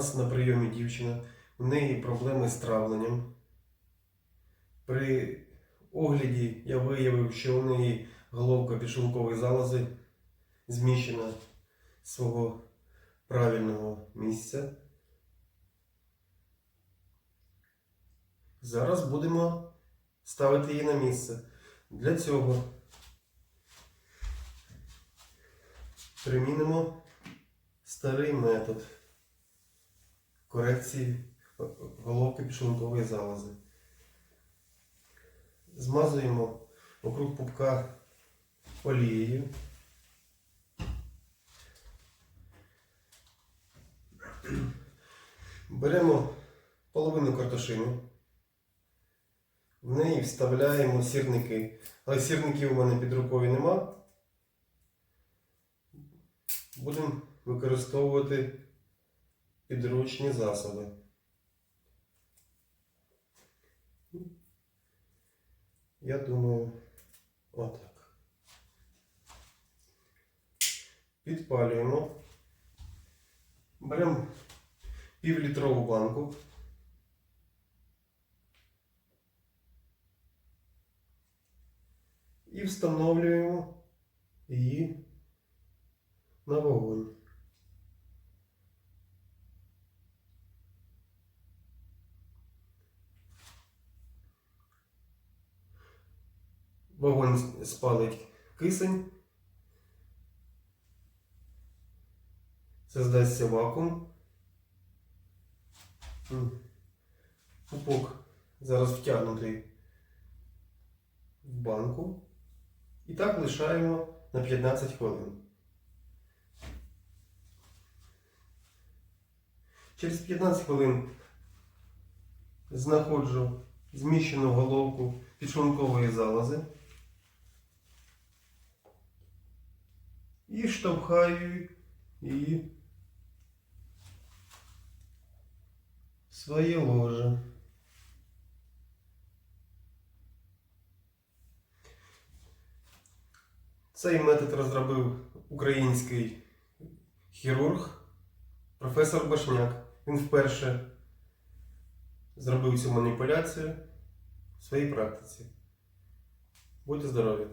нас на прийомі дівчина, у неї проблеми з травленням. При огляді я виявив, що у неї головка підшлункової залози зміщена з свого правильного місця. Зараз будемо ставити її на місце. Для цього примінимо старий метод корекції головки підшлункової залози. Змазуємо округ пупка олією. Беремо половину картошини. В неї вставляємо сірники. Але сірників у мене під рукою нема. Будемо використовувати підручні засоби. Я думаю, отак. Підпалюємо. Беремо півлітрову банку. І встановлюємо її на вогонь. Вогонь спалить кисень. Создасться вакуум. Пупок зараз втягнутий в банку. І так лишаємо на 15 хвилин. Через 15 хвилин знаходжу зміщену головку підшлункової залози і штовхаю її своє ложе. Цей метод розробив український хірург професор Башняк. Він вперше зробив цю маніпуляцію в своїй практиці. Будьте здорові!